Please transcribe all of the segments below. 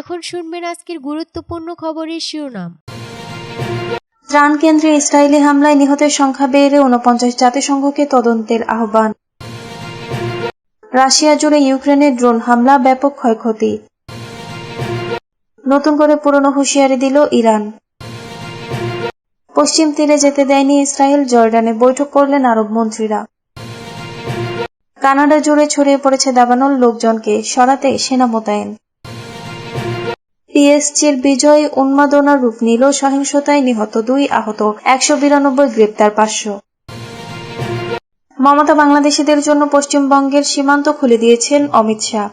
এখন শুনবেন আজকের গুরুত্বপূর্ণ খবরের শিরোনাম। ত্রাণ কেন্দ্রে ইসরায়েলি হামলায় নিহতের সংখ্যা বেড়ে উনপঞ্চাশ জাতিসংঘকে তদন্তের আহ্বান। রাশিয়া জুড়ে ইউক্রেনের ড্রোন হামলা, ব্যাপক ক্ষয়ক্ষতি। নতুন করে পুরনো হুঁশিয়ারি দিল ইরান। পশ্চিম তীরে যেতে দেয়নি ইসরায়েল, জর্ডানে বৈঠক করলেন আরব মন্ত্রীরা। কানাডা জুড়ে ছড়িয়ে পড়েছে দাবানল লোকজনকে সরাতে সেনা মোতায়েন। পিএসজির বিজয় উন্মাদনা রূপ নিল সহিংসতায় নিহত দুই আহত, একশো বিরানব্বই গ্রেপ্তার পাঁচশো। মমতা বাংলাদেশিদের জন্য পশ্চিমবঙ্গের সীমান্ত খুলে দিয়েছেন অমিত শাহ।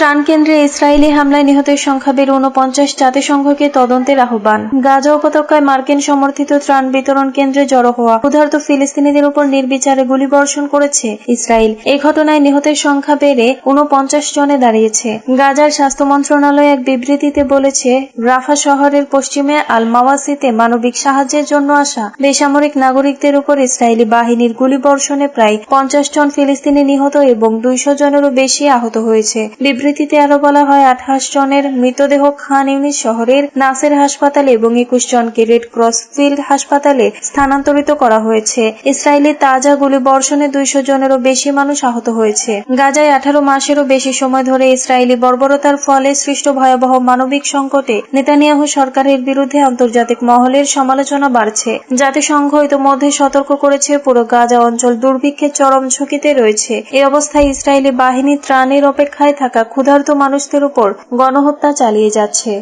ত্রাণ কেন্দ্রে ইসরায়েলি হামলায় নিহতের সংখ্যা বেড়ে উনপঞ্চাশ জাতিসংঘকে তদন্তের আহ্বান। গাজা উপত্যকায় মার্কিন সমর্থিত ত্রাণ বিতরণ কেন্দ্রে জড়ো হওয়া ক্ষুধার্ত ফিলিস্তিনিদের উপর নির্বিচারে গুলিবর্ষণ করেছে ইসরায়েল। এই ঘটনায় নিহতের সংখ্যা বেড়ে উনপঞ্চাশ জনে দাঁড়িয়েছে। গাজার স্বাস্থ্য মন্ত্রণালয় এক বিবৃতিতে বলেছে, রাফা শহরের পশ্চিমে আল মাওয়াসিতে মানবিক সাহায্যের জন্য আসা বেসামরিক নাগরিকদের উপর ইসরায়েলি বাহিনীর গুলিবর্ষণে প্রায় পঞ্চাশ জন ফিলিস্তিনি নিহত এবং দুইশো জনেরও বেশি আহত হয়েছে। বিবৃতিতে আরও বলা হয়, আঠাশ জনের মৃতদেহ খান ইউনিস শহরের নাসের হাসপাতালে এবং একুশ জনকে রেড ক্রস ফিল্ড হাসপাতালে স্থানান্তরিত করা হয়েছে। ইসরায়েলি তাজা গুলিবর্ষণে দুইশো জনেরও বেশি মানুষ আহত হয়েছে। গাজায় আঠারো মাসেরও বেশি সময় ধরে ইসরায়েলি বর্বরতার ফলে সৃষ্ট ভয়াবহ মানবিক সংকটে নেতানিয়াহু সরকারের বিরুদ্ধে আন্তর্জাতিক মহলের সমালোচনা বাড়ছে। জাতিসংঘ ইতোমধ্যে সতর্ক করেছে, পুরো গাজা অঞ্চল দুর্ভিক্ষের চরম ঝুঁকিতে রয়েছে। এই অবস্থায় ইসরায়েলি বাহিনী ত্রাণের অপেক্ষায় থাকা ক্ষুধার্ত মানুষদের উপর গণহত্যা চালিয়ে যাচ্ছে।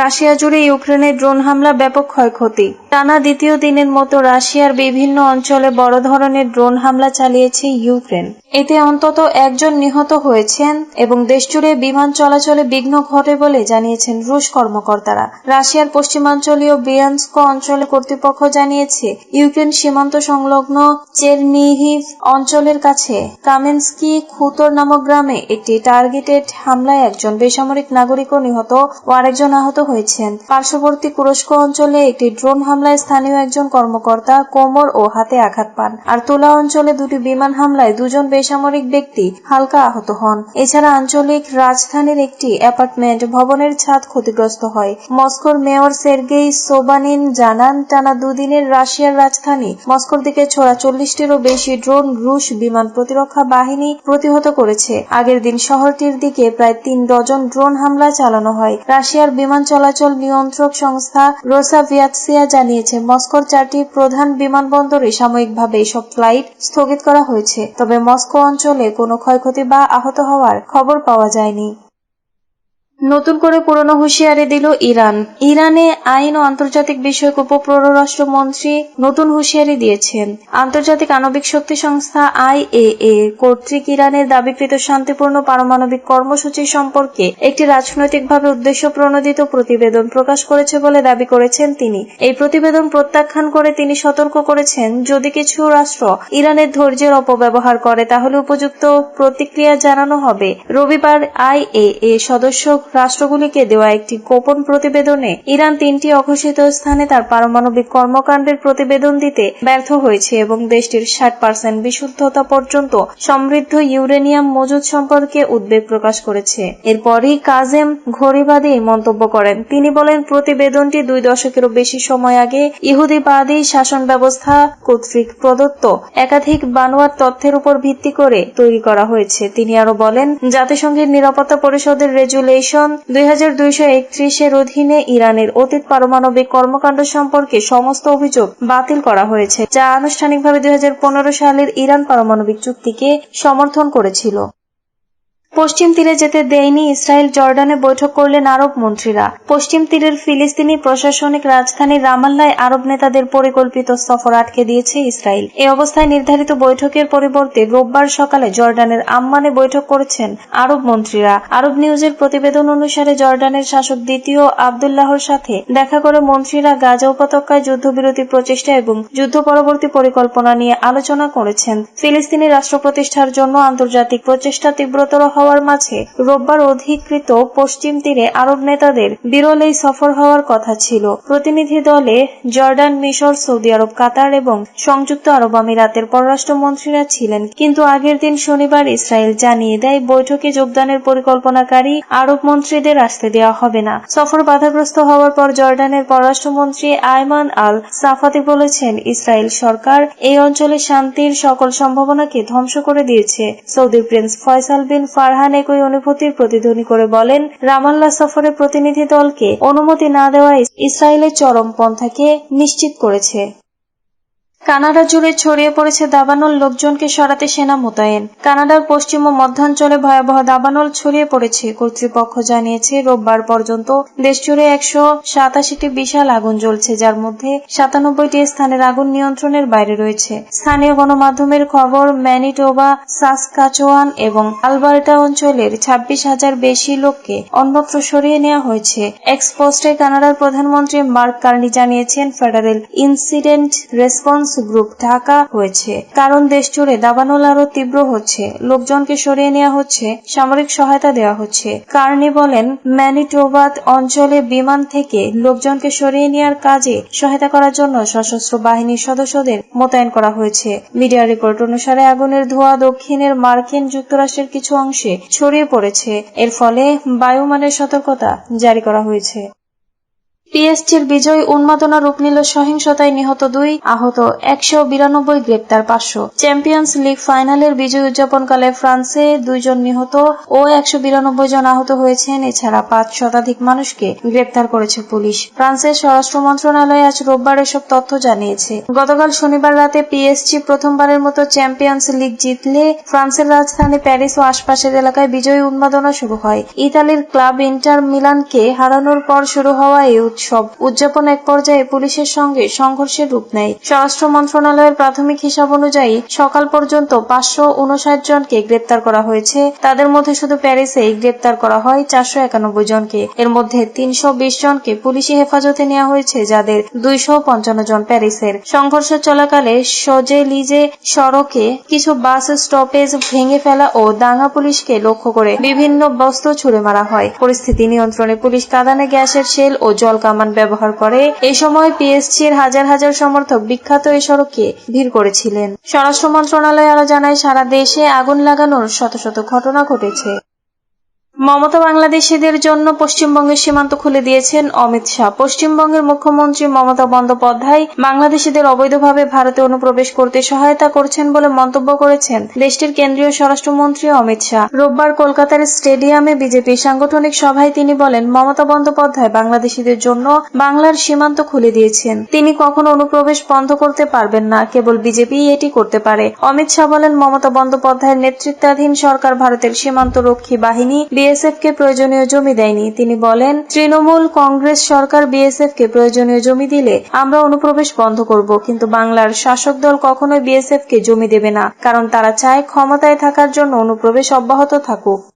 রাশিয়া জুড়ে ইউক্রেনের ড্রোন হামলা ব্যাপক ক্ষয়ক্ষতি। টানা দ্বিতীয় দিনের মতো রাশিয়ার বিভিন্ন অঞ্চলে বড় ধরনের ড্রোন হামলা চালিয়েছে ইউক্রেন। এতে অন্তত একজন নিহত হয়েছেন এবং দেশজুড়ে বিমান চলাচলে বিঘ্ন ঘটে বলে জানিয়েছেন রুশ কর্মকর্তারা। রাশিয়ার পশ্চিমাঞ্চলীয় বিয়ান্স্ক অঞ্চলে কর্তৃপক্ষ জানিয়েছে, ইউক্রেন সীমান্ত সংলগ্ন চেরনিহিভ অঞ্চলের কাছে কামেন্সকি খুতর নামক গ্রামে একটি টার্গেটেড হামলায় একজন বেসামরিক নাগরিকও নিহত ও আরেকজন আহত হয়েছেন। পার্শ্ববর্তী কুরস্ক অঞ্চলে একটি ড্রোন হামলায় স্থানীয় একজন কর্মকর্তা কোমর ও হাতে আঘাত পান। আর তুলা অঞ্চলে দুটি বিমান হামলায় দুজন বেসামরিক ব্যক্তি হালকা আহত হন। এছাড়া আঞ্চলিক রাজধানীর একটি অ্যাপার্টমেন্ট ভবনের ছাদ ক্ষতিগ্রস্ত হয়। মস্কোর মেয়র সের্গেই সোবানিন জানান, টানা দুদিনের রাশিয়ার রাজধানী মস্কোর দিকে ছোড়া চল্লিশটিরও বেশি ড্রোন রুশ বিমান প্রতিরক্ষা বাহিনী প্রতিহত করেছে। আগের দিন শহরটির দিকে প্রায় তিন ডজন ড্রোন হামলা চালানো হয়। রাশিয়ার বিমান চলাচল নিয়ন্ত্রক সংস্থা রোসাভিয়াতসিয়া জানিয়েছে, মস্কোর চারটি প্রধান বিমানবন্দরে সাময়িকভাবে এসব ফ্লাইট স্থগিত করা হয়েছে। তবে মস্কো অঞ্চলে কোনো ক্ষয়ক্ষতি বা আহত হওয়ার খবর পাওয়া যায়নি। নতুন করে পুরনো হুঁশিয়ারি দিল ইরান। ইরানে আইন ও আন্তর্জাতিক বিষয়ক উপপররাষ্ট্রমন্ত্রী নতুন হুঁশিয়ারি দিয়েছেন। আন্তর্জাতিক আণবিক শক্তি সংস্থা আইএএ কর্তৃক ইরানের দাবিকৃত শান্তিপূর্ণ পারমাণবিক কর্মসূচি সম্পর্কে একটি রাজনৈতিকভাবে উদ্দেশ্য প্রণোদিত প্রতিবেদন প্রকাশ করেছে বলে দাবি করেছেন তিনি। এই প্রতিবেদন প্রত্যাখ্যান করে তিনি সতর্ক করেছেন, যদি কিছু রাষ্ট্র ইরানের ধৈর্যের অপব্যবহার করে, তাহলে উপযুক্ত প্রতিক্রিয়া জানানো হবে। রবিবার আইএএ সদস্য রাষ্ট্রগুলিকে দেওয়া একটি গোপন প্রতিবেদনে ইরান তিনটি অঘোষিত স্থানে তার পারমাণবিক কর্মকাণ্ডের প্রতিবেদন দিতে ব্যর্থ হয়েছে এবং দেশটির ষাট পার্সেন্ট বিশুদ্ধতা পর্যন্ত সমৃদ্ধ ইউরেনিয়াম মজুদ সম্পর্কে উদ্বেগ প্রকাশ করেছে। এরপরই কাজেম ঘড়িবাদী মন্তব্য করেন। তিনি বলেন, প্রতিবেদনটি দুই দশকেরও বেশি সময় আগে ইহুদিবাদী শাসন ব্যবস্থা কর্তৃক প্রদত্ত একাধিক বানোয়ার তথ্যের উপর ভিত্তি করে তৈরি করা হয়েছে। তিনি আরও বলেন, জাতিসংঘের নিরাপত্তা পরিষদের রেজুলেশন দুই হাজার দুইশো একত্রিশের অধীনে ইরানের অতীত পারমাণবিক কর্মকাণ্ড সম্পর্কে সমস্ত অভিযোগ বাতিল করা হয়েছে, যা আনুষ্ঠানিকভাবে দুই হাজার পনেরো সালের ইরান পারমাণবিক চুক্তিকে সমর্থন করেছিল। পশ্চিম তীরে যেতে দেয়নি ইসরায়েল, জর্ডানে বৈঠক করলেন আরব মন্ত্রীরা। পশ্চিম তীরের ফিলিস্তিনি প্রশাসনিক রাজধানী রামাল্লায় আরব নেতাদের পরিকল্পিত সফর আটকে দিয়েছে ইসরায়েল। এই অবস্থায় নির্ধারিত বৈঠকের পরিবর্তে রোববার সকালে জর্ডানের আম্মানে বৈঠক করেছেন আরব মন্ত্রীরা। আরব নিউজের প্রতিবেদন অনুসারে জর্ডানের শাসক দ্বিতীয় আবদুল্লাহর সাথে দেখা করে মন্ত্রীরা গাজা উপত্যকায় যুদ্ধবিরতি প্রচেষ্টা এবং যুদ্ধ পরবর্তী পরিকল্পনা নিয়ে আলোচনা করেছেন। ফিলিস্তিনি রাষ্ট্র প্রতিষ্ঠার জন্য আন্তর্জাতিক প্রচেষ্টা তীব্রতর হওয়া হওয়ার মাঝে রোববার অধিকৃত পশ্চিম তীরে আরব নেতাদের বিরল এই সফর হওয়ার কথা ছিল। প্রতিনিধি দলে জর্ডান, মিশর, সৌদি আরব, কাতার এবং সংযুক্ত আরব আমিরাতের পররাষ্ট্রমন্ত্রীরা ছিলেন। কিন্তু আগের দিন শনিবার ইসরায়েল জানিয়ে দেয়, বৈঠকে যোগদানের পরিকল্পনাকারী আরব মন্ত্রীদের আসতে দেওয়া হবে না। সফর বাধাগ্রস্ত হওয়ার পর জর্ডানের পররাষ্ট্রমন্ত্রী আয়মান আল সাফাতি বলেছেন, ইসরায়েল সরকার এই অঞ্চলে শান্তির সকল সম্ভাবনাকে ধ্বংস করে দিয়েছে। Saudi prince Faisal bin Farhan একই অনুভূতির প্রতিধ্বনি করে বলেন, রামাল্লা সফরে প্রতিনিধি দলকে অনুমতি না দেওয়া ইসরায়েলের চরমপন্থাকে নিশ্চিত করেছে। কানাডা জুড়ে ছড়িয়ে পড়েছে দাবানল লোকজনকে সরাতে সেনা মোতায়েন। কানাডার পশ্চিম ও মধ্যাঞ্চলে ভয়াবহ দাবানল ছড়িয়ে পড়েছে। কর্তৃপক্ষ জানিয়েছে, রোববার পর্যন্ত দেশজুড়ে একশো সাতাশিটি বিশাল আগুন জ্বলছে, যার মধ্যে সাতানব্বইটি স্থানের আগুন নিয়ন্ত্রণের বাইরে রয়েছে। স্থানীয় গণমাধ্যমের খবর, ম্যানিটোবা, সাসকাচোয়ান এবং আলবার্টা অঞ্চলের ছাব্বিশ হাজার বেশি লোককে অন্যত্র সরিয়ে নেওয়া হয়েছে। এক্সপোস্টে কানাডার প্রধানমন্ত্রী মার্ক কার্নি জানিয়েছেন, ফেডারেল ইনসিডেন্ট রেসপন্স গ্রুপ ঢাকা হয়েছে। কারণ দেশ জুড়ে দাবানল আরও তীব্র হচ্ছে। লোকজনকে সরিয়ে নেওয়া হচ্ছে, সামরিক সহায়তা দেওয়া হচ্ছে। কার্নি বলেন ম্যানিটোবাত অঞ্চলে বিমান থেকে লোকজনকে সরিয়ে নেওয়ার কাজে সহায়তা করার জন্য সশস্ত্র বাহিনীর সদস্যদের মোতায়েন করা হয়েছে। মিডিয়া রিপোর্ট অনুসারে আগুনের ধোঁয়া দক্ষিণের মার্কিন যুক্তরাষ্ট্রের কিছু অংশে ছড়িয়ে পড়েছে। এর ফলে বায়ুমানের সতর্কতা জারি করা হয়েছে। পিএসটির বিজয় উন্মাদনা রূপ নিল সহিংসতায় নিহত দুই আহত একশো বিরানব্বই গ্রেপ্তার পাঁচশো। চ্যাম্পিয়ন্স লিগ ফাইনালের বিজয় উদযাপনকালে ফ্রান্সে দুইজন নিহত ও একশো বিরানব্বই জন আহত হয়েছেন। এছাড়া পাঁচ শতাধিক মানুষকে গ্রেপ্তার করেছে পুলিশ। ফ্রান্সের স্বরাষ্ট্র মন্ত্রণালয় আজ রোববার এসব তথ্য জানিয়েছে। গতকাল শনিবার রাতে পিএসজি প্রথমবারের মতো চ্যাম্পিয়ন্স লিগ জিতলে ফ্রান্সের রাজধানী প্যারিস ও আশপাশের এলাকায় বিজয়ী উন্মাদনা শুরু হয়। ইতালির ক্লাব ইন্টার মিলানকে হারানোর পর শুরু হওয়া এই উৎসব। উদযাপন এক পর্যায়ে পুলিশের সঙ্গে সংঘর্ষের রূপ নেয়। স্বরাষ্ট্র মন্ত্রণালয়ের প্রাথমিক হিসাব অনুযায়ী সকাল পর্যন্ত পাঁচশো উনষাট জনকে গ্রেপ্তার করা হয়েছে। তাদের মধ্যে শুধু প্যারিসেই গ্রেপ্তার করা হয় চারশো একানব্বই জনকে। এর মধ্যে তিনশো বিশ জনকে পুলিশি হেফাজতে নেওয়া হয়েছে, যাদের দুইশো পঞ্চান্ন জন প্যারিসের। সংঘর্ষ চলাকালে সজে লিজে সড়কে কিছু বাস স্টপেজ ভেঙে ফেলা ও দাঙ্গা পুলিশকে লক্ষ্য করে বিভিন্ন বস্ত্র ছুড়ে মারা হয়। পরিস্থিতি নিয়ন্ত্রণে পুলিশ কাঁদানে গ্যাসের শেল ও জল কামান ব্যবহার করে। এই সময় পিএসসি পিএসসির হাজার হাজার সমর্থক বিখ্যাত এই সড়কে ভিড় করেছিলেন। স্বরাষ্ট্র মন্ত্রণালয় আরও জানায়, সারা দেশে আগুন লাগানোর শত শত ঘটনা ঘটেছে। মমতা বাংলাদেশিদের জন্য পশ্চিমবঙ্গের সীমান্ত খুলে দিয়েছেন অমিত শাহ। পশ্চিমবঙ্গের মুখ্যমন্ত্রী মমতা বন্দ্যোপাধ্যায় বাংলাদেশিদের অবৈধভাবে ভারতে অনুপ্রবেশ করতে সহায়তা করছেন বলে মন্তব্য করেছেন দেশটির কেন্দ্রীয় স্বরাষ্ট্রমন্ত্রী অমিত শাহ। রোববার কলকাতার স্টেডিয়ামে বিজেপির সাংগঠনিক সভায় তিনি বলেন, মমতা বন্দ্যোপাধ্যায় বাংলাদেশিদের জন্য বাংলার সীমান্ত খুলে দিয়েছেন। তিনি কখনো অনুপ্রবেশ বন্ধ করতে পারবেন না, কেবল বিজেপি এটি করতে পারে। অমিত শাহ বলেন, মমতা বন্দ্যোপাধ্যায়ের নেতৃত্বাধীন সরকার ভারতের সীমান্ত রক্ষী বাহিনী বিএসএফ কে প্রয়োজনীয় জমি দেয়নি। তিনি বলেন, তৃণমূল কংগ্রেস সরকার বিএসএফ কে প্রয়োজনীয় জমি দিলে আমরা অনুপ্রবেশ বন্ধ করব, কিন্তু বাংলার শাসক দল কখনোই বিএসএফ কে জমি দেবে না, কারণ তারা চায় ক্ষমতায় থাকার জন্য অনুপ্রবেশ অব্যাহত থাকুক।